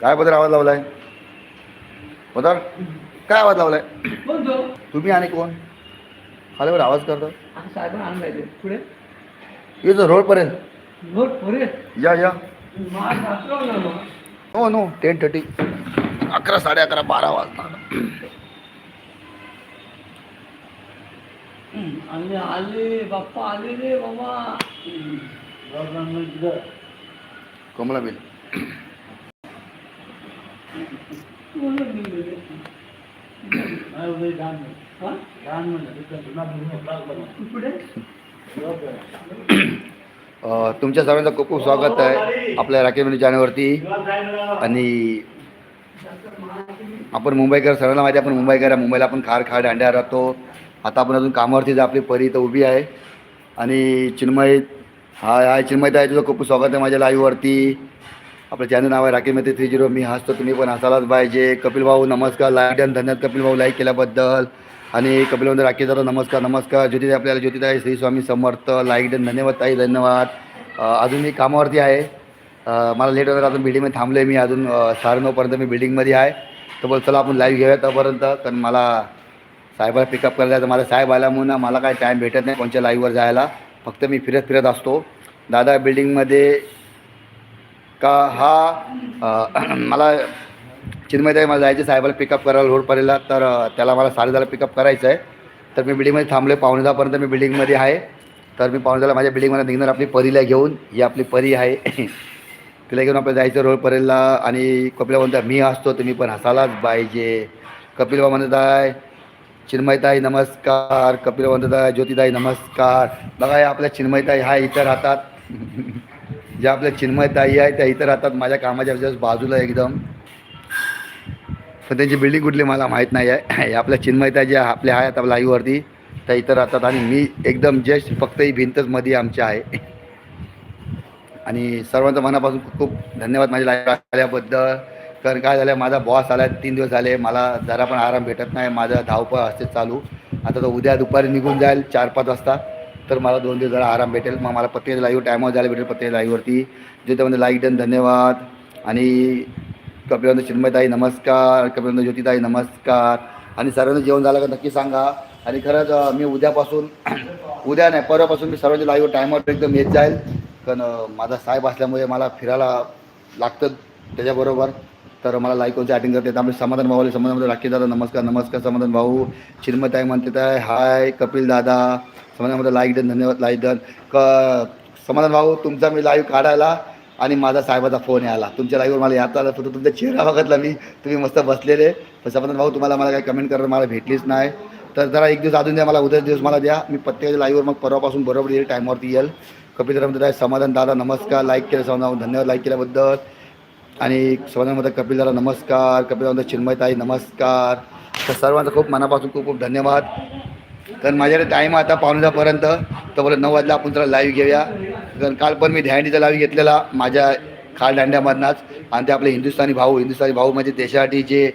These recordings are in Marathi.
काय बदल आवाज लावलाय? बदल काय आवाज लावलाय? तुम्ही आणि कोण? खाली वर आवाज करतो. पुढे? येतो रोडपर्यंत नोट पुढे? या या. हो नो टेन थर्टी अकरा साडे अकरा बारा वाजता. आले आले बाप्पा आले रे बाबा. कमला बिल. पुढे अ, तुमच्या सर्वांचं खूप खूप स्वागत आहे आपल्या राकेश चॅनलवरती आणि आपण मुंबईकर सर्वांना माहिती आहे आपण मुंबईकर आहे. मुंबईला आपण खार खार दांड्या राहतो. आता आपण अजून कामावरती जा आपली परी इथं उभी आहे. आणि चिन्मय हाय हाय चिन्मय ताई तुझं खूप खूप स्वागत आहे माझ्या लाईव्हवरती आपलं चॅनल नाव आहे राकेश मेहते थ्री झिरो. मी हसतो तुम्ही पण हसायलाच पाहिजे. कपिल भाऊ नमस्कार. लाईक आणि धन्यवाद कपिल भाऊ लाईक केल्याबद्दल. आणि कपिल भाऊ राकेश दादा नमस्कार नमस्कार. ज्योतिताई आपल्याला ज्योतिताई श्री स्वामी समर्थ. लाईक डन धन्यवाद ताई धन्यवाद. अजून मी कामावरती आहे. मला लेट वगैरे अजून बिल्डिंगमध्ये थांबलो आहे मी. अजून साडे नऊपर्यंत मी बिल्डिंगमध्ये आहे. तर बोल चला आपण लाईव्ह घेऊया तोपर्यंत. कारण मला साहेबाला पिकअप करायला तर मला साहेब म्हणून मला काय टाईम भेटत नाही कोणत्या लाईव्हवर जायला. फक्त मी फिरत फिरत असतो. दादा बिल्डिंगमध्ये का हा मला चिन्मयताई मला जायचं साहेबाला पिकअप करायला रोडपर्यंत तर त्याला मला साडेदहाला पिकअप करायचं आहे तर मी बिल्डिंगमध्ये थांबलो आहे पावणे दहापर्यंत मी बिल्डिंगमध्ये आहे. तर मी पावणे दहाला माझ्या बिल्डिंगमध्ये निघणार आपली परीला घेऊन ही आपली परी आहे. तिला घेऊन आपल्याला जायचं रोडपर्यंतला आणि कपिला म्हणतात मी हसतो तुम्ही पण हसायलाच पाहिजे. कपिल म्हणत आहे चिन्मयताई नमस्कार. कपिल म्हणत आहे ज्योतिताई नमस्कार. बघा आपल्या चिन्मयताई हा इथं राहतात. ज्या आपल्या चिन्मयताई आहे त्या इथं राहतात माझ्या कामाच्या बाजूला एकदम. पण त्यांची बिल्डिंग कुठली मला माहीत नाही आहे. हे आपल्या चिन्मयताई ज्या आपल्या आहेत आपल्या आईवरती त्या इथं राहतात. आणि मी एकदम जस्ट फक्त ही भिंतच मध्ये आमच्या आहे. आणि सर्वांचं मनापासून खूप धन्यवाद माझ्या लाईफ आल्याबद्दल. कारण काय झालं माझा बॉस आला तीन दिवस झाले मला जरा पण आराम भेटत नाही. माझं धावपळ असते चालू. आता तर उद्या दुपारी निघून जाईल चार पाच वाजता. तर मला दोन दिवस जरा आराम भेटेल. मग मला प्रत्येक लाईव्ह टायमावर जायला भेटेल प्रत्येक लाईव्हवरती. ज्योतिमध्ये लाईक डन धन्यवाद. आणि कपिलवंत चिन्मयताई नमस्कार. कपिलवंत ज्योतिताई नमस्कार. आणि सर्वांचं जेवण झालं का नक्की सांगा. आणि खरंच मी उद्यापासून उद्या नाही परवापासून मी सर्वांच्या लाईव्ह टायमावर एकदम येत जाईल. कारण माझा साहेब असल्यामुळे मला फिरायला लागतं त्याच्याबरोबर. तर मला लाईक अॅटिंग करते त्यामुळे समाधान भाऊले समाधान राखी दादा नमस्कार नमस्कार समाधान भाऊ. चिन्मताई म्हणते हाय कपिल दादा. समाधानमध्ये लाईक डन धन्यवाद लाईक डन क समाधान भाऊ तुमचा मी लाईव्ह काढायला आणि माझा साहेबाचा फोन यायला. तुमच्या लाईव्हवर मला यात आला फक्त तुमचा चेहरा बघितला मी. तुम्ही मस्त बसलेले. पण समाधान भाऊ तुम्हाला मला काही कमेंट करायला मला भेटलीच नाही. तर जरा एक दिवस अजून द्या मला उद्या दिवस मला द्या. मी प्रत्येकाच्या लाईव्हवर मग परवापासून बरोबर येईल टाईमवरती येईल. कपिल दादा म्हणतात आहे समाधान दादा नमस्कार. लाईक केलं समाधान धन्यवाद लाईक केल्याबद्दल. आणि समाधानमध्ये कपिल दादा नमस्कार. कपिल दादा चिन्मयताई नमस्कार. तर सर्वांचा खूप मनापासून खूप खूप धन्यवाद. तर माझ्याकडे टाईम आता पावणे दहापर्यंत तर बोला नऊ वाजला आपण त्याला लाईव्ह घेऊया. कारण काल पण मी ध्यानीचा लाईव्ह घेतलेला माझ्या खाल दांड्यामधनाच आणि ते आपले हिंदुस्थानी भाऊ हिंदुस्थानी भाऊ म्हणजे देशासाठी जे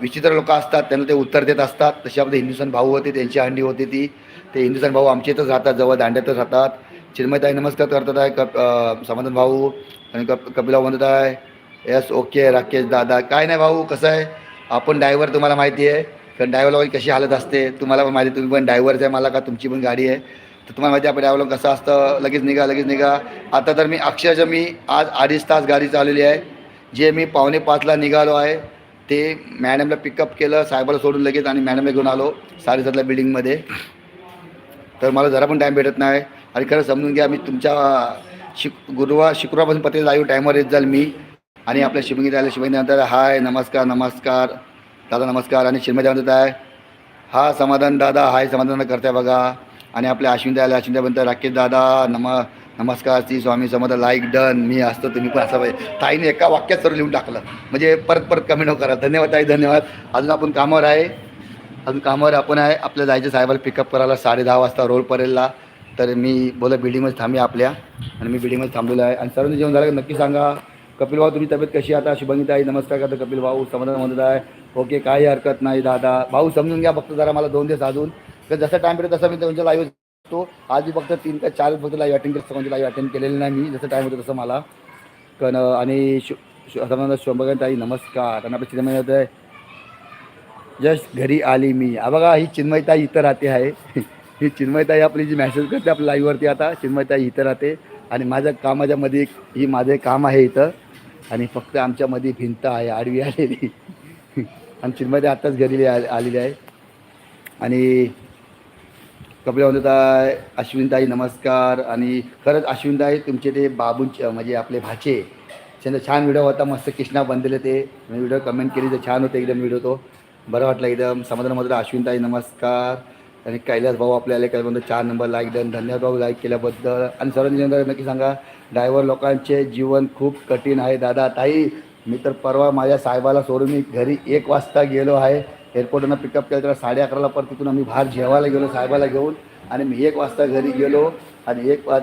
विचित्र लोक असतात त्यांना ते उत्तर देत असतात. तसे आपले हिंदुस्थान भाऊ होते त्यांची हंडी होती ती. ते हिंदुस्थान भाऊ आमच्या इथंच राहतात जवळ दांड्यातच राहतात. चिन्मयताई नमस्कार करतात आहे कप समाधान भाऊ आणि कप कपिला म्हणत आहे यस ओके राकेश दादा. काय नाही भाऊ कसं आहे? आपण ड्रायव्हर तुम्हाला माहिती आहे. कारण ड्रायव्हरला कशी हालत असते? तुम्हाला पण माहिती तुम्ही पण ड्रायव्हरच आहे मला का तुमची पण गाडी आहे? तर तुम्हाला माहिती आहे आपण ड्रायव्हरला कसं असतं लगेच निघा लगेच निघा. आता तर मी अक्षरशः मी आज अडीच तास गाडी चालवली आहे. जे मी पावणे पाचला निघालो आहे ते मॅडमला पिकअप केलं साहेबाला सोडून लगेच आणि मॅडमला घेऊन आलो साडेसातला बिल्डिंगमध्ये तर मला जरा पण टाईम भेटत नाही. आणि खरं समजून घ्या मी तुमच्या शिक गुरुवार शुक्रवारपासून पत्रिका लाईव्ह टाईमवर येत जाईल मी. आणि आपल्या शिवंगी आल्या शिवंगीनंतर हाय नमस्कार नमस्कार. दादा नमस्कार आणि शिरमजा म्हणत आहे हा समाधान दादा हाय समाधान करताय बघा. आणि आपल्या अश्विन आल्या अश्विन म्हणतात राकेश दादा नम नमस्कार श्री स्वामी समर्थ लाईक डन मी असतो तुम्ही पण असं पाहिजे ताईने एका वाक्यात सर्व लिहून टाकलं. म्हणजे परत परत कमेंट करा. धन्यवाद ताई धन्यवाद. अजून आपण कामावर आहे. अजून कामावर आपण आहे. आपल्या जायचं साहेबाला पिकअप करायला साडे दहा वाजता परेलला. तर मी बोला बिल्डिंगमध्ये थांबी आपल्या. आणि मी बिल्डिंगमध्ये थांबलेलो आहे. आणि सर्वांनी जेवण झालं नक्की सांगा. कपिल भाऊ तुमची तब्येत कशी आता? शुभंगीत ताई नमस्कार करतो कपिल भाऊ समाधान म्हणत आहे. ओके काही हरकत नाही दादा. भाऊ समजून घ्या फक्त जरा मला दोन दिवस अजून. तर जसं टाईम भेटेल तसा मी तुमच्या लाईव्ह असतो आज मी फक्त तीन का चार फक्त लाईव्ह अटेंड करतो म्हणजे लाईव्ह अटेंड केलेलं नाही मी जसं टाईम होतं तसं मला. कन आणि शु शोभगन ताई नमस्कार. आणि आपल्या चिन्मय होतं जस्ट घरी आली मी. बघा ही चिन्मयताई इथं राहते आहे ही चिन्मयताई आपली जी मॅसेज करते आपल्या लाईव्हवरती आता चिन्मयताई इथं राहते. आणि माझ्या कामाच्यामध्ये ही माझं काम आहे इथं. आणि फक्त आमच्यामध्ये भिंत आहे आडवी आलेली. आणि चिन्मयताई आत्ताच घरी आ- आलेली आहे. आणि कपिल अश्विनताई नमस्कार. आणि खरंच अश्विनताई तुमचे ते बाबूंचे म्हणजे आपले भाचे त्यांचा छान व्हिडिओ होता. मस्त कृष्णा बनलेले ते. मी व्हिडिओ कमेंट केली तर छान होते एकदम व्हिडिओ तो. बरं वाटलं एकदम. समाधानमध्ये अश्विनताई नमस्कार. आणि कैलास भाऊ आपल्याला आले काय म्हणतो चार नंबर लाईक डन धन्यवाद भाऊ लाईक केल्याबद्दल. आणि सर्वांनी नक्की सांगा ड्रायव्हर लोकांचे जीवन खूप कठीण आहे. दादा ताई मी तर परवा माझ्या साहेबाला सोडून मी घरी एक वाजता गेलो आहे. एअरपोर्टनं पिकअप केलं त्याला साडे अकराला परत तिथून आम्ही बाहेर जेवायला गेलो साहेबाला घेऊन. आणि मी एक वाजता घरी गेलो आणि एक वा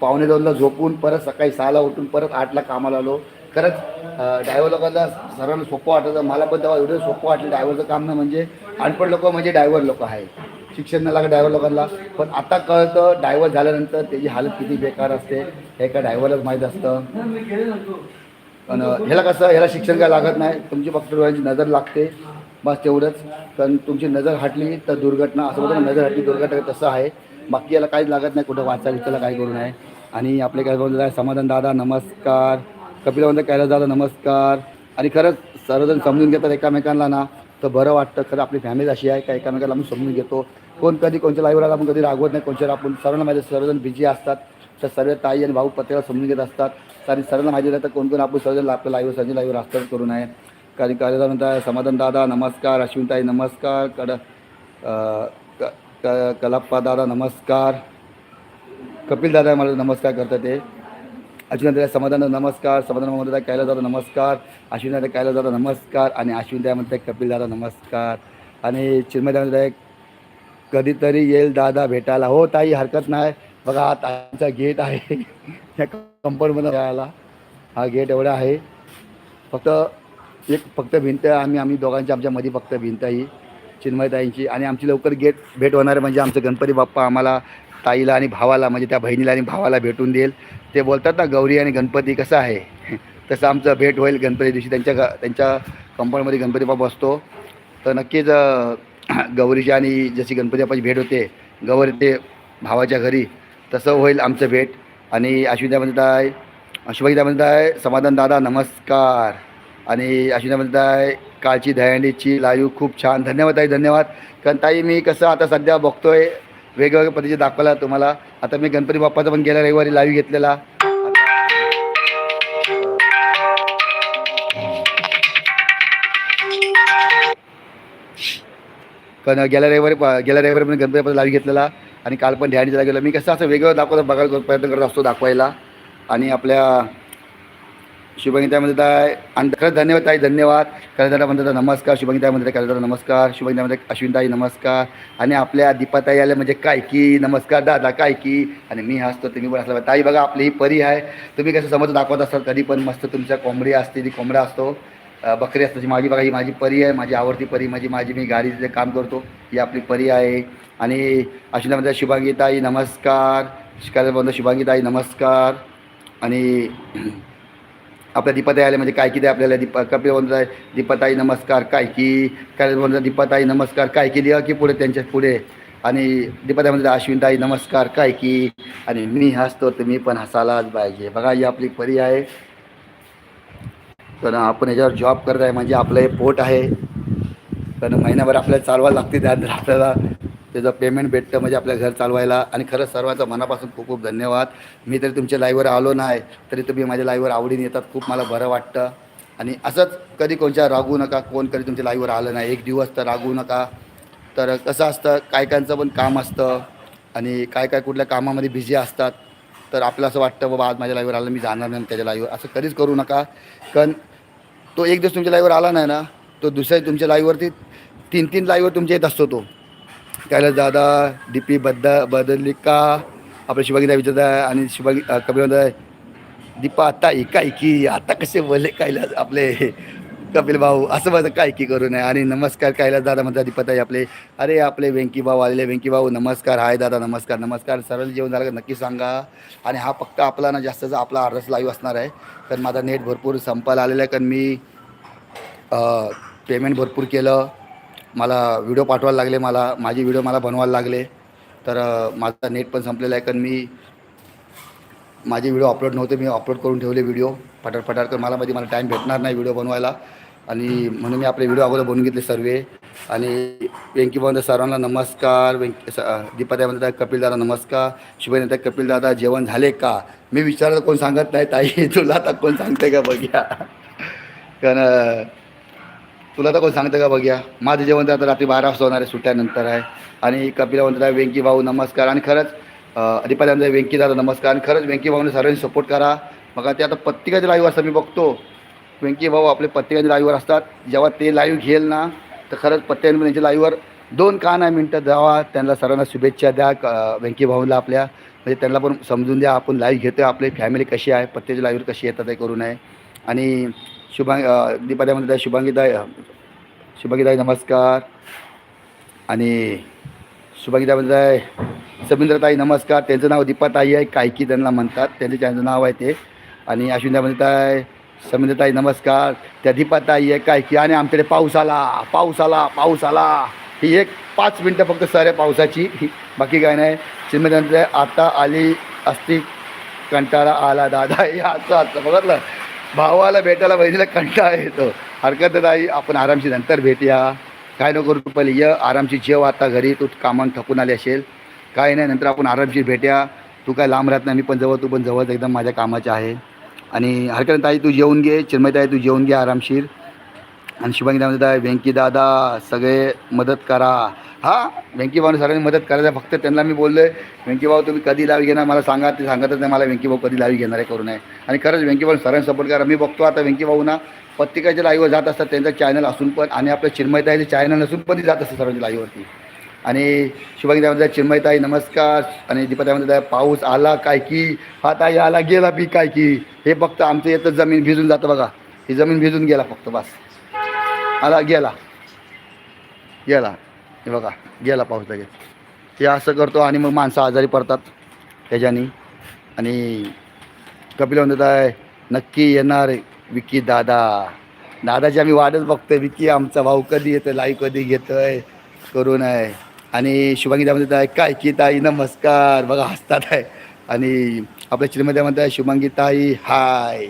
पावणे दोनला झोपून परत सकाळी सहाला उठून परत आठला कामाला आलो. खरंच ड्रायव्हर लोकांना सर्वांना सोपं वाटतं. मला पण तेव्हा एवढं सोपं वाटलं ड्रायव्हरचं काम ना म्हणजे अनपढ लोक म्हणजे ड्रायव्हर लोक आहे शिक्षण न लागत ड्रायव्हर लोकांना. पण आता कळतं ड्रायव्हर झाल्यानंतर त्याची हालत किती बेकार असते. हे का ड्रायव्हरलाच माहीत असतं. पण ह्याला कसं ह्याला शिक्षण काय लागत नाही? तुमची फक्त डोळ्यांची नजर लागते. बस तेवढंच. कारण तुमची नजर हटली तर दुर्घटना असं बघा नजर हटली दुर्घटना तसं आहे. बाकी याला काहीच लागत नाही कुठं वाचा विचारला काय करू नये. आणि आपले काय बोलत आहे समाधान दादा नमस्कार. कपिलवंत कैलास दादा नमस्कार. आणि खरंच सर्वजण समजून घेतात एकामेकांना ना तर बरं वाटतं. खरं आपली फॅमिली अशी आहे का एकामेकाला आम्ही समजून घेतो. कोण कधी कोणच्या लाईव्हला आपण कधी रागवत नाही कोणच्या आपण सर्वांना माझे सर्वजण बिझी असतात. तर सर्व ताई आणि भाऊ पत्याला समजून घेत असतात. आणि सर्वांना माहिती राहतं कोण कोण आपण सर्व आपलं लाईव्ह सजी लाईव्ह असतात करू नये कारण कार्यदा म्हणताय समाधान दादा नमस्कार. अश्विनताई नमस्कार. कड क- क- कलाप्पा दादा नमस्कार. कपिल दादा मला नमस्कार करतात ते. अश्विन समाधान नमस्कार. समाधान म्हणतात कायला दादा नमस्कार. अश्विन दादा कैलास दादा नमस्कार. आणि अश्विन दादा म्हणतात कपिल दादा नमस्कार. आणि चिन्मय दादा कधीतरी येईल दादा भेटायला. हो ताई हरकत नाही. बघा हा ताईचा गेट आहे. या कंपाऊंडमध्ये यायला हा गेट एवढा आहे. फक्त एक फक्त भिंत आम्ही आम्ही दोघांची आमच्या मध्ये फक्त भिंत ही चिन्मयताईंची. आणि आमची लवकर गेट भेट होणार म्हणजे आमचं गणपती बाप्पा आम्हाला ताईला आणि भावाला म्हणजे त्या बहिणीला आणि भावाला भेटून देईल. ते बोलतात ना गौरी आणि गणपती कसं आहे? तसं आमचं भेट होईल गणपती दिवशी. त्यांच्या ग त्यांच्या कंपाऊंडमध्ये गणपती बाप्पा असतो तर नक्कीच गौरीची आणि जशी गणपती बाप्पाची भेट होते गौरी ते भावाच्या घरी तसं होईल आमचं भेट. आणि अश्विदा म्हणत आहे शुभगीता म्हणताय समाधान दादा नमस्कार. आणि अश्विदा म्हणत आहे कालची दहीहंडीची लाईव्ह खूप छान. धन्यवाद ताई धन्यवाद. कारण ताई मी कसं आता सध्या बघतो आहे वेगवेगळ्या पद्धतीचे दाखवला तुम्हाला. आता मी गणपती बाप्पाचा पण गेल्या रविवारी लाईव्ह घेतलेला. पण गेल्या रविवारी गेल्या रविवारी पण गणपती बाप्पाचा लाईव्ह घेतलेला. आणि काल पण ध्यान दिला गेलं. मी कसं असं वेगळं दाखवतो बघायला प्रयत्न करत असतो दाखवायला. आणि आपल्या शुभगीता म्हणतात आणि खरंच धन्यवाद ताई धन्यवाद. कलदादा म्हणतात नमस्कार शुभगीता म्हणतात कलदादा नमस्कार शुभगीता म्हणतात अश्विनताई नमस्कार. आणि आपल्या दीपाताई आल्या म्हणजे काय की नमस्कार दादा काय की. आणि मी हसतो तुम्ही पण असला ताई बघा आपली ही परी आहे. तुम्ही कसं समज दाखवत असाल कधी पण मस्त तुमच्या कोंबडी असते ती कोंबडा असतो. बकरी असतात माझी बघा ही माझी परी आहे माझी आवडती परी माझी माझी मी गाडीचे काम करतो ही आपली परी आहे. आणि अश्विना म्हणतात शुभांगीताई नमस्कार. शिकायला म्हणतात शुभांगीताई नमस्कार. आणि आपल्या दीपाताई आले म्हणजे काय की आपल्याला दीप कपिल म्हणत आहे दीपाताई नमस्कार काय की काय म्हणतात दीपाताई नमस्कार काय केली की पुढे त्यांच्या पुढे. आणि दीपाताई म्हणतात अश्विनताई नमस्कार काय की आणि मी हसतो तुम्ही पण हसायलाच पाहिजे. बघा ही आपली परी आहे. तर आपण याच्यावर जॉब करत आहे म्हणजे आपलं हे पोट आहे. कारण महिनाभर आपल्याला चालवायला लागते त्यानंतर आपल्याला त्याचं पेमेंट भेटतं म्हणजे आपल्या घर चालवायला. आणि खरंच सर्वांचा मनापासून खूप खूप धन्यवाद. मी तरी तुमच्या लाईव्हवर आलो नाही तरी तुम्ही माझ्या लाईव्हवर आवडीने येतात खूप मला बरं वाटतं. आणि असंच कधी कोणच्या रागू नका कोण कधी तुमच्या लाईव्हवर आलं नाही. एक दिवस तर रागू नका. तर कसं असतं काय कायचं पण काम असतं. आणि काय काय कुठल्या कामामध्ये बिझी असतात. तर आपलं असं वाटतं बाबा आज माझ्या लाईव्हवर आलं मी जाणार नाही त्याच्या लाईव्हवर असं कधीच करू नका. कारण तो एक दिवस तुमच्या लाईव्हवर आला नाही ना तो दुसऱ्या तुमच्या लाईव्हवरती तीन तीन लाईव्हवर तुमच्या येत असतो तो. त्याला दादा डी पी बद्द बदलली का आपल्या शिवागीता विचारत आहे आणि शिवागी कपिल म्हणत आहे दीपा आता एका एकी आता कसे बोलले काय आपले कपिल भाऊ? असं माझं काय की करू नये? आणि नमस्कार कैलास दादा म्हणतात दीपताई आपले अरे आपले वेंकी भाऊ आलेले वेंकी भाऊ नमस्कार हाय दादा नमस्कार नमस्कार सरळ जेवण झालं का नक्की सांगा. आणि हा फक्त आपला ना जास्तचा आपला अर्धच लाईव्ह असणार आहे. कारण माझा नेट भरपूर संपायला आलेला आहे कारण मी पेमेंट भरपूर केलं. मला व्हिडिओ पाठवायला लागले मला माझे व्हिडिओ मला बनवायला लागले. तर माझा नेट पण संपलेला आहे कारण मी माझे व्हिडिओ अपलोड नव्हते मी अपलोड करून ठेवले व्हिडिओ फटाफट फटाफट कर मला मध्ये मला टाईम भेटणार नाही व्हिडिओ बनवायला. आणि म्हणून मी आपले व्हिडिओ अगोदर बनवून घेतले सर्व. आणि वेंकी सरांना सर्वांना नमस्कार व्यंकी दीपाताई म्हणतात कपिलदादा नमस्कार. शुभ म्हणतात जेवण झाले का? मी विचारलं कोण सांगत नाही ताई? तुला आता कोण सांगते का बघ्या? कारण तुला तर कोण सांगतं का बघ्या? माझं जेवण तर आता रात्री बारा वाजता होणार आहे सुट्ट्यानंतर आहे. आणि कपिला म्हणतात व्यंकी भाऊ नमस्कार. आणि खरंच अधिपाली म्हणतात व्यंकी दादा नमस्कार. आणि खरंच व्यंकी भाऊने सर्वांनी सपोर्ट करा. मग ते आता प्रत्येकाच्या लाईव्ह असतात मी बघतो. व्यंकी भाऊ आपले पत्रिकाचे लाईव्हवर असतात. जेव्हा ते लाईव्ह घेईल ना तर खरंच प्रत्येकाने त्यांच्या लाईव्हवर दोन का नाही मिनटं द्यावा. त्यांना सर्वांना शुभेच्छा द्या क- व्यंकी भाऊला आपल्या. म्हणजे त्यांना पण समजून द्या आपण लाईव्ह घेतो आपली फॅमिली कशी आहे? पत्त्याच्या लाईव्हवर कशी येतात ते करू नये. आणि शुभांग दीपाद्यामध्ये म्हणतात शुभांगीताई शुभांगीताई नमस्कार. आणि शुभांगीताई म्हणतात समिंद्रताई नमस्कार. त्यांचं नाव दीपाताई आहे कायकी त्यांना म्हणतात. त्यांचं त्यांचं नाव आहे ते. आणि अश्विनताई म्हणताय समजताई नमस्कार. त्या दीपाताई काय की आणि आमच्याकडे पाऊस आला पाऊस आला पाऊस आला ही एक पाच मिनटं फक्त सर आहे पावसाची. बाकी काय नाही. चिन्मय आता आली असती कंटाळा आला दादा. हे असं असं बघितलं? भावाला भेटायला बहिणीला कंटाळा येतो. हरकत नाही आपण आरामशी नंतर भेटूया. काय नको करू पहिले ये. आरामशी जेव आता घरी. तू कामान थकून आली असेल. काय नाही नंतर आपण आरामशीर भेटूया. तू काय लांब राहत नाही मी पण जवळ तू पण जवळच एकदम माझ्या कामाचं आहे. आणि हरकत ताई तू जेवून घे चिन्मयताई तू जेवून घे आरामशीर. आणि शुभांगी म्हणत व्यंकी दादा सगळे मदत करा. हा व्यंकी भाऊ सगळ्यांनी मदत करायचं फक्त त्यांना मी बोललो आहे व्यंकी भाऊ तुम्ही कधी लावी घेणार? मला सांगा ते सांगतच नाही मला व्यंकी भाऊ कधी लावी घेणार आहे करू नये. आणि खरंच व्यंकी भाऊ सरांनी सपोर्ट करा. मी बघतो आता व्यंकी भाऊना प्रत्येकाच्या लाईव्हवर जात असतात त्यांचं चॅनल असून पण आणि आपलं चिन्मयताईचे चॅनल असून पण ती जात असतं सर्वांच्या लाईव्हवरती आणि शुभांगी म्हणतात चिन्मयताई नमस्कार. आणि दीपाताई म्हणतात पाऊस आला काय की? हा ताई आला गेला बी काय की? हे फक्त आमचं येतं जमीन भिजून जातं बघा. ही जमीन भिजून गेला फक्त बस. आला गेला. गेला. हे बघा गेला पाऊस लगेच. हे असं करतो आणि मग माणसं आजारी पडतात त्याच्यानी. आणि कपिल म्हणत आहे नक्की येणार विकी दादा. दादाची आम्ही वाटच बघतोय. विकी आमचा भाऊ कधी येतो लाईव्ह कधी घेतोय? करून आहे आणि शुभांगी त्या म्हणतात काय की ताई नमस्कार. बघा हसतात आहे. आणि आपल्या चिन्मयता म्हणत आहे शुभांगी ताई हाय.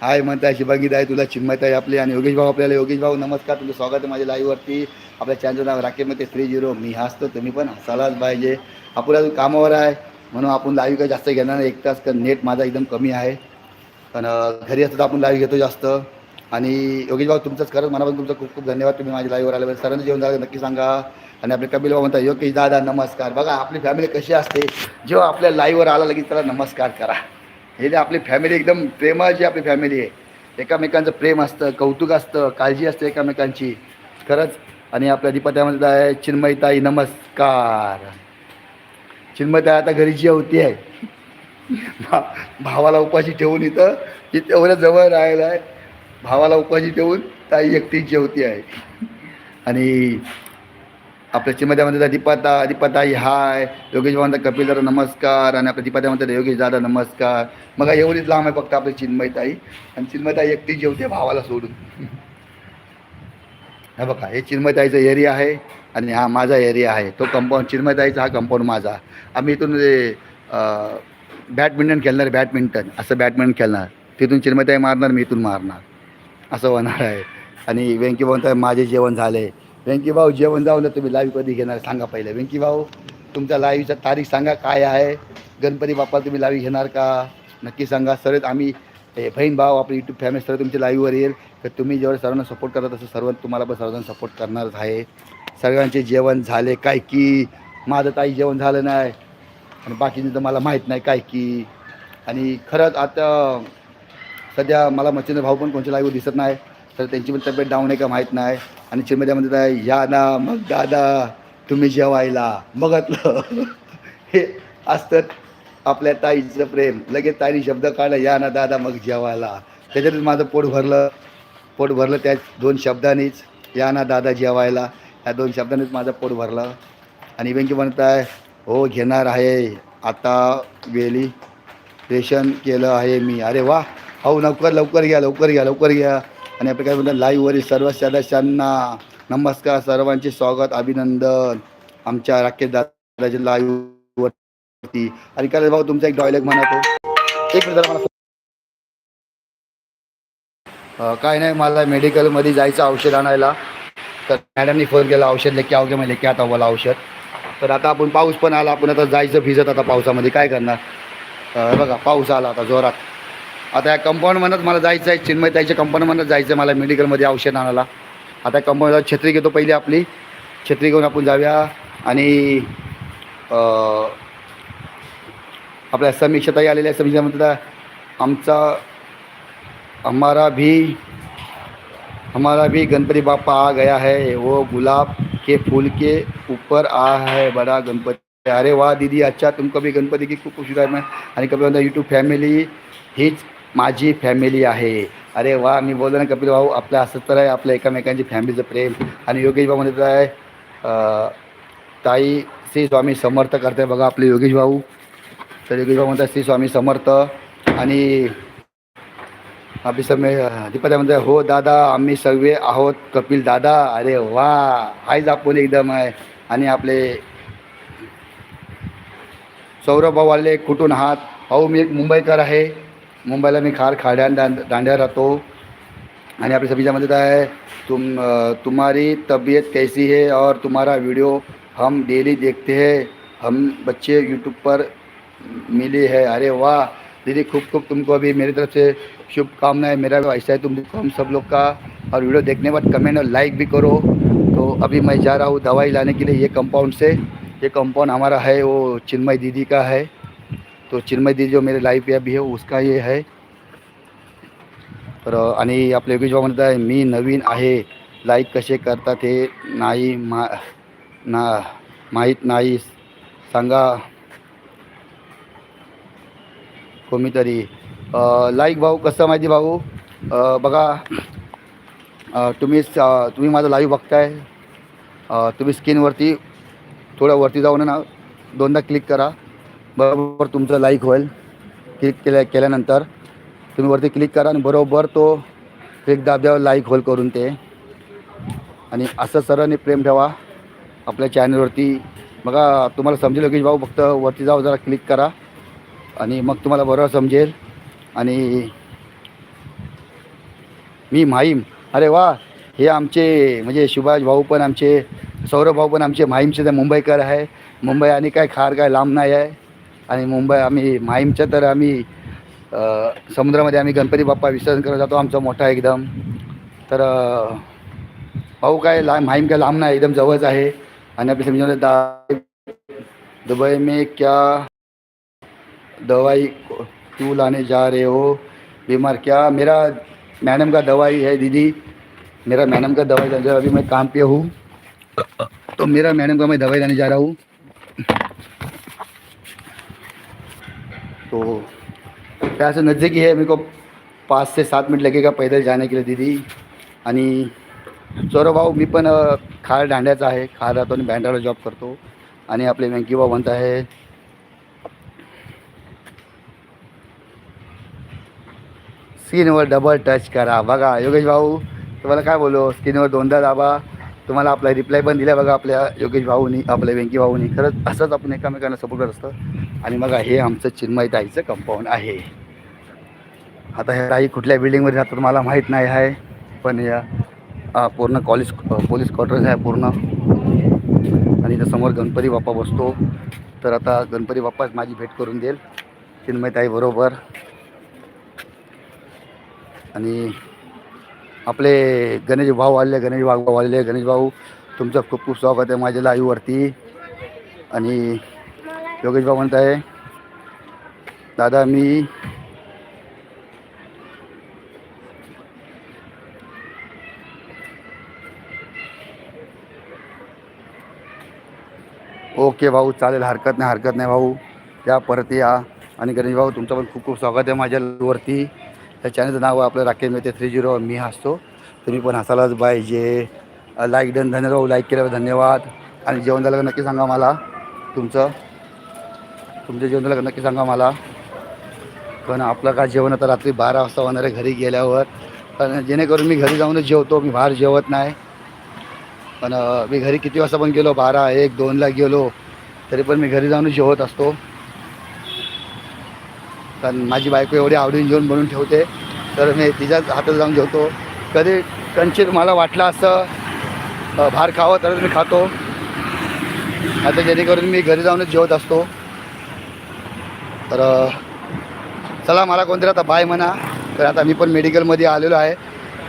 हाय म्हणताय शुभांगी ताई तुला चिन्मयताई आपली आणि योगेश भाऊ आपल्याला. योगेश भाऊ नमस्कार. तुमचं स्वागत आहे माझ्या लाईव्हवरती आपल्या चॅनलचं नाव राकेमध्ये थ्री झिरो मी हसतो तुम्ही पण हसायलाच पाहिजे. आपल्या कामावर आहे म्हणून आपण लाईव्ह काही जास्त घेणार नाही. एक तास कारण नेट माझा एकदम कमी आहे. पण घरी असतं तर आपण लाईव्ह घेतो जास्त. आणि योगेश भाऊ तुमचंच खरंच मनापासून तुमचं खूप खूप धन्यवाद. तुम्ही माझ्या लाईव्हवर आल्याबद्दल. सरांचं जेवण झालं नक्की सांगा. आणि आपले कपिल भाऊ म्हणता योगेश दादा नमस्कार. बघा आपली फॅमिली कशी असते? जेव्हा आपल्या लाईव्हवर आला लगेच त्याला नमस्कार करा. हे जे आपली फॅमिली एकदम प्रेमाची आपली फॅमिली आहे. एकामेकांचं प्रेम असतं कौतुक असतं काळजी असते एकामेकांची. खरंच. आणि आपल्या दीपात्यामध्ये आहे चिन्मयताई नमस्कार. चिन्मयताई आता घरी जी होती आहे. भा भावाला उपाशी ठेवून इथं इथं एवढ्या जवळ राहिला आहे भावाला उपाशी देऊन ताई एकटी जेवती आहे. आणि आपल्या चिन्मयतामध्ये दीपाता दीपाताई हाय. योगेश म्हणतात कपिल दादा नमस्कार. आणि आपल्या दीपाता म्हणतात योगेश दादा नमस्कार. मग एवढीच लांब आहे फक्त आपली चिन्मयताई. आणि चिन्मयताई एकटी जेवते भावाला सोडून. हे बघा हे चिन्मयताईचं एरिया आहे आणि हा माझा एरिया आहे. तो कंपाऊंड चिन्मयताईचा हा कंपाऊंड माझा. आम्ही इथून ते बॅडमिंटन खेळणार बॅडमिंटन. असं बॅडमिंटन खेळणार. तिथून चिन्मयताई मारणार मी इथून मारणार. असं होणार आहे. आणि व्यंकी भाऊ म्हणतात माझे जेवण झाले. व्यंकी भाऊ जेवण जाऊन तर तुम्ही लाईव्ह कधी घेणार सांगा पहिले. व्यंकी भाऊ तुमच्या लाईव्हचा तारीख सांगा काय आहे? गणपती बाप्पा तुम्ही लाईव्ह घेणार का? नक्की सांगा. सरळ आम्ही बहीण भाऊ आपली यूट्यूब फॅमिली सर्व तुमच्या लाईव्हवर येईल. तर तुम्ही जेवढं सर्वांना सपोर्ट करत तसं सर्व तुम्हाला पण सर्वजण सपोर्ट करणारच आहे. सर्वांचे जेवण झाले. काय की माझं ताई जेवण झालं नाही. आणि बाकीचं तर मला माहीत नाही काय की. आणि खरंच आता सध्या मला मच्छिंद्र भाऊ पण कोणत्या लाईव्ह दिसत नाही. तर त्यांची पण तब्येत डाऊन आहे का माहीत नाही. आणि चिन्मयमध्ये म्हणतात आहे, या ना मग दादा तुम्ही जेवायला. बघतलं. हे असतं आपल्या ताईचं प्रेम. लगेच ताईने शब्द काढला या ना दादा मग जेवायला. त्याच्यातच माझं पोट भरलं. पोट भरलं त्या दोन शब्दांनीच. या ना दादा जेवायला. ह्या दोन शब्दांनीच माझं पोट भरलं. आणि वेंकी म्हणत आहे हो घेणार आहे. आता वेली रेशन केलं आहे मी. अरे वा. हो लवकर लवकर घ्या लवकर घ्या लवकर घ्या आणि आपल्या काय म्हणतात लाईव्हवरील सर्व सदस्यांना नमस्कार. सर्वांचे स्वागत अभिनंदन. आमच्या राकेश दादाच्या लाईव्हवरती आणि काय भाऊ तुमचा एक डॉयलॉग म्हणा तो. एक मिनिट मला काय नाही मला मेडिकलमध्ये जायचं औषध आणायला. तर मॅडमनी फोन केला औषध लेके अवघे मैं लेके आता मला औषध. तर आता आपण पाऊस पण आला आपण आता जायचं भिजत आता पावसामध्ये. काय करणार? बघा पाऊस आला आता जोरात. आता या कंपाऊंडमधनंच मला जायचं आहे चिन्मय त्याच्या कंपाऊंडमधनंच जायचं आहे मला मेडिकलमध्ये औषध आणायला. आता कंपाऊंड छत्री घेतो पहिली आपली. छत्री घेऊन आपण जाऊया आणि आपल्या समीक्षाताही आलेल्या समीक्षा म्हणतात आमचा हमारा भी हमारा भी गणपती बापा आ गया है. वो गुलाब के फूल के ऊपर आ है बड़ा गणपती. अरे वा दीदी अच्छा तुमको भी गणपती की खूप खुशी आहे आणि कभी म्हणता यूट्यूब फॅमिली हीच माझी फॅमिली आहे. अरे वा मी बोललो ना कपिल भाऊ आपलं असं तर आहे आपल्या एकामेकांची फॅमिलीचं प्रेम. आणि योगेश भाऊ म्हणत आहे ताई श्री स्वामी समर्थ करते बघा आपले योगेश भाऊ. तर योगेश भाऊ म्हणतात श्री स्वामी समर्थ. आणि आपली समे दीपादा म्हणतात हो दादा आम्ही सगळे आहोत कपिल दादा. अरे वा आहेच आपण एकदम आहे. आणि आपले सौरभ भाऊ आले कुठून आहात? भाऊ मी एक मुंबईकर आहे. मुंबईला मी खार खाड्या दांड, दांड्या राहतो. आणि आपल्या सभीच्यामध्ये काय आहे, तुम तुम्हारी तबीयत कैसी है और तुम्हारा वीडियो हम डेली देखते हैं। हम बच्चे यूट्यूब पर मिले है। अरे वाह! दीदी, खूब खूब तुमको अभी मेरी तरफ़ से शुभकामनाएँ। मेरा भी ऐसा है तुम हम सब लोग का। और वीडियो देखने बाद कमेंट और लाइक भी करो। तो अभी मैं जा रहा हूँ दवाई लाने के लिए ये कंपाउंड से। ये कंपाउंड हमारा है, वो चिन्मय दीदी का है। तो चिन्मय दी जो मेरे लाईफ पे अभी है उसका ये है। तर आणि आपले योगेश भाऊ म्हणत आहे मी नवीन आहे. लाईक कसे करतात हे नाही मा ना माहीत नाही. सांगा. कोणीतरी. लाईक भाऊ कसं माहिती भाऊ? बघा. तुम्ही तुम्ही माझं लाईव्ह बघताय. तुम्ही स्क्रीनवरती थोडं वरती जाऊन ना दोनदा क्लिक करा. बरोबर तुमचं लाईक होईल. क्लिक केल्या केल्यानंतर तुम्ही वरती क्लिक करा आणि बरोबर तो क्लिक दाब्यावर लाईक होईल करून ते. आणि असं सर्वांनी प्रेम ठेवा आपल्या चॅनलवरती बघा तुम्हाला समजेल योगेश भाऊ फक्त वरती जाऊ जरा क्लिक करा. आणि मग तुम्हाला बरोबर समजेल. आणि मी माहीम अरे वा हे आमचे म्हणजे सुभाष भाऊ पण आमचे सौरभ भाऊ पण आमचे माहीमचे मुंबईकर आहे. मुंबई आणि काय खार काय लांब नाही आहे. आणि मुंबई आम्ही माहीमच्या तर आम्ही समुद्रामध्ये आम्ही गणपती बाप्पा विसर्जन करत जातो आमचा मोठा एकदम. तर भाऊ काय ला माहीम काय लांब नाही एकदम जवळच आहे. आणि आपली समजा दा दुबई में क्या दवाई क्यों लाने जा रहे हो? बीमार क्या? मेरा मैडम का दवाई है दीदी। मेरा मैडम का दवाई लाने जा अभी मैं काम पे हूँ। तो मेरा मैडम का मैं दवाई लाने जा रहा हूँ। तो यहाँ से नज़दीकी है मेरे को पाच से सात मिनट लगेगा पैदल जाने के लिए दीदी। आणि सौरभ भाऊ मी पण खार दांड्याचा आहे. खार राहतो आणि बँड्राला जॉब करतो. आणि आपले व्यंकी भाऊ म्हणत आहे स्किनवर डबल टच करा. बघा योगेश भाऊ तुम्हाला काय बोलू? स्किनवर दोनदा दाबा. तुम्हाला आपला रिप्लाय पण दिला बघा आपल्या योगेश भाऊनी आपल्या व्यंकी भाऊनी. खरंच असंच आपण एकामेकांना सपोर्ट करत असतं. आणि मग हे आमचं चिन्मय ताईचं कंपाऊंड आहे. आता हे ताई कुठल्या बिल्डिंगमध्ये राहतात मला माहीत नाही आहे पण या पूर्ण कॉलेज पोलीस क्वार्टर्स आहे पूर्ण. आणि इथं समोर गणपती बाप्पा बसतो. तर आता गणपती बाप्पाच माझी भेट करून देईल. चिन्मय ताई बरोबर. आणि आपले गणेश भाऊ आले गणेश भाऊ आले गणेश भाऊ तुमचं खूप खूप स्वागत आहे माझ्या लाईव्हवरती. आणि योगेश भाऊ म्हणत आहे दादा मी ओके भाऊ चालेल हरकत नाही हरकत नाही भाऊ. या परत या. आणि गणेश भाऊ तुमचं पण खूप खूप स्वागत आहे माझ्या वरती या चॅनलचं नाव आपलं राकेश मेहते थ्री झिरो मी हसतो. तुम्ही पण हसायलाच पाहिजे. लाईक डन धन्यवाद. लाईक केल्यावर धन्यवाद. आणि जेवण झालं नक्की सांगा मला तुमचं. तुमचं जेवण झालं का नक्की सांगा मला. पण आपलं काय जेवण आता रात्री बारा वाजता होणार आहे घरी गेल्यावर. पण जेणेकरून मी घरी जाऊनच जेवतो. मी बाहेर जेवत नाही. पण मी घरी किती वाजता पण गेलो? बारा एक दोनला गेलो. तरी पण मी घरी जाऊनच जेवत असतो. कारण माझी बायको एवढी आवडीने जेवण बनवून ठेवते तर मी तिच्याच हातात जाऊन जेवतो. कधी कंचित मला वाटलं असं भार बाहेर खावं तर मी खातो. आता जेणेकरून मी घरी जाऊनच जेवत असतो. तर चला मला कोणतरी आता बाय म्हणा. तर आता मी पण मेडिकलमध्ये आलेलो आहे.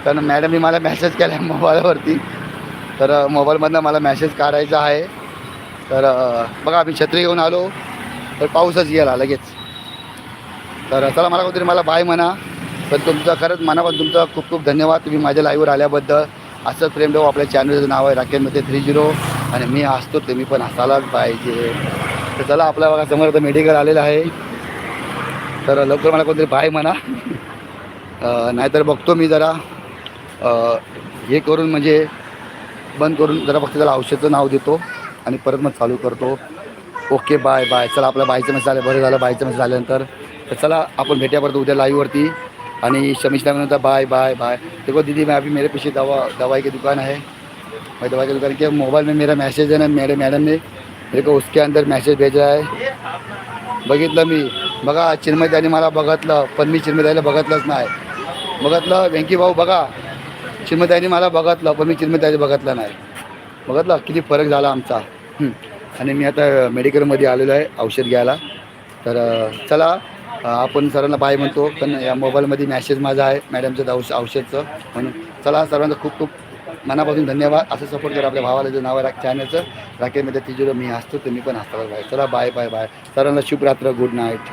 कारण मॅडमनी मला मॅसेज केला आहे मोबाईलवरती. तर मोबाईलमधनं मला मॅसेज काढायचा आहे. तर बघा मी छत्री घेऊन आलो. तर पाऊसच गेला लगेच. तर चला मला कोणतरी मला बाय म्हणा. पण तुमचं खरंच मनापासून तुमचं खूप खूप धन्यवाद. तुम्ही माझ्या लाईव्हवर आल्याबद्दल. असंच प्रेम ठेवू आपल्या चॅनलचं नाव आहे राकेशमध्ये थ्री झिरो आणि मी असतो तुम्ही पण असायलाच पाहिजे. तर चला आपल्या बघा समोर आता मेडिकल आलेलं आहे. तर लवकर मला कोणतरी बाय म्हणा. नाहीतर बघतो मी जरा. हे करून म्हणजे बंद करून जरा फक्त त्याला औषधचं नाव देतो. आणि परत मग चालू करतो. ओके बाय बाय चला आपल्या बायचं मेसेज आलं बरं झालं बायचं मेसेज आल्यानंतर तर चला आपण भेटूया परत उद्या लाईव्हवरती आणि शमीशला म्हणता बाय बाय बाय देखो दीदी मैं अभी मेरे पीछे दवा दवाई की दुकान है मैं दवाई की दुकान के मोबाइल में मेरा मैसेज है ना मेरे मॅडम ने मेरे को उसके अंदर मैसेज भेजा आहे बघितलं मी. बघा चिन्मयताईने मला बघितलं पण मी चिन्मयताईला बघितलंच नाही. बघितलं व्यंकी भाऊ बघा. चिन्मयताईने मला बघितलं पण मी चिन्मयताईला बघितलं नाही. बघितलं किती फरक झाला आमचा. आणि मी आता मेडिकलमध्ये आलेलो आहे औषध घ्यायला. तर चला. आपण सरांना बाय म्हणतो पण या मोबाईलमध्ये मॅसेज माझा आहे मॅडमचं औष औषधचं. म्हणून चला सर्वांचा खूप खूप मनापासून धन्यवाद. असं सपोर्ट करा आपल्या भावाला जे नाव आहे रा- चॅनलचं राकेशमध्ये तिजोरं मी हसतो तुम्ही पण असता बाय चला बाय बाय बाय सर्वांना शुभ रात्र गुड नाईट